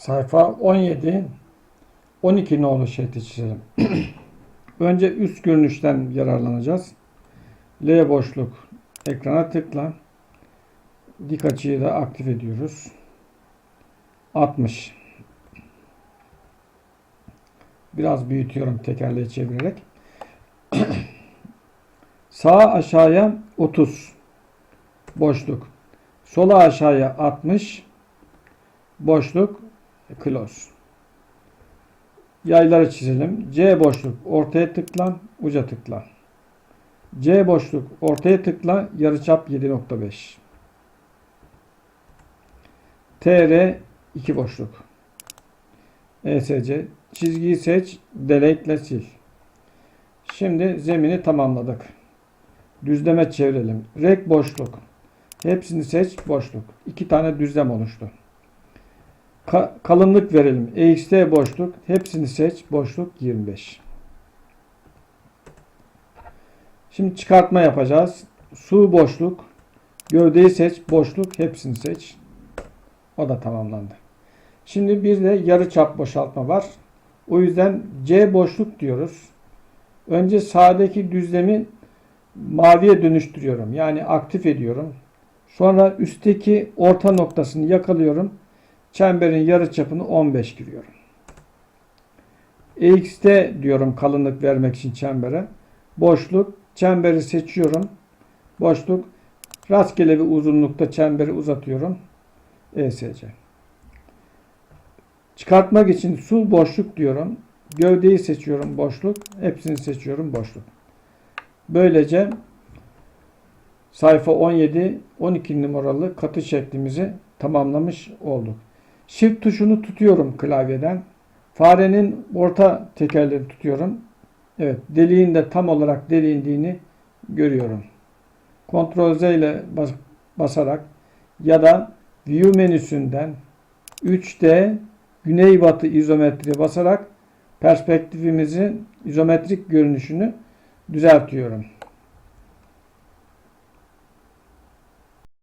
Sayfa 17 12 nolu şeriti çizelim. Önce üst görünüşten yararlanacağız. L boşluk ekrana tıkla. Dik açıyı da aktif ediyoruz. 60. Biraz büyütüyorum tekerleği çevirerek. Sağa aşağıya 30 boşluk. Sola aşağıya 60 boşluk close. Yayları çizelim. C boşluk ortaya tıkla, uca tıkla. C boşluk ortaya tıkla, yarıçap 7.5. TR 2 boşluk. ESC çizgiyi seç, delete ile sil. Şimdi zemini tamamladık. Düzleme çevirelim. Rek boşluk. Hepsini seç, boşluk. İki tane düzlem oluştu. Ka- kalınlık verelim. EXT boşluk. Hepsini seç. Boşluk 25. Şimdi çıkartma yapacağız. Su boşluk. Gövdeyi seç. Boşluk. Hepsini seç. O da tamamlandı. Şimdi bir de yarı çap boşaltma var. O yüzden C boşluk diyoruz. Önce sağdaki düzlemi maviye dönüştürüyorum. Yani aktif ediyorum. Sonra üstteki orta noktasını yakalıyorum. Çemberin yarı çapını 15 giriyorum. EXT diyorum kalınlık vermek için çembere. Boşluk. Çemberi seçiyorum. Boşluk. Rastgele bir uzunlukta çemberi uzatıyorum. ESC. Çıkartmak için su boşluk diyorum. Gövdeyi seçiyorum boşluk. Hepsini seçiyorum boşluk. Böylece sayfa 17 12 numaralı katı şeklimizi tamamlamış olduk. Shift tuşunu tutuyorum klavyeden. Farenin orta tekerlerini tutuyorum. Evet, deliğin de tam olarak delindiğini görüyorum. Ctrl Z ile bas- basarak ya da View menüsünden 3D güneybatı izometriye basarak perspektifimizin izometrik görünüşünü düzeltiyorum.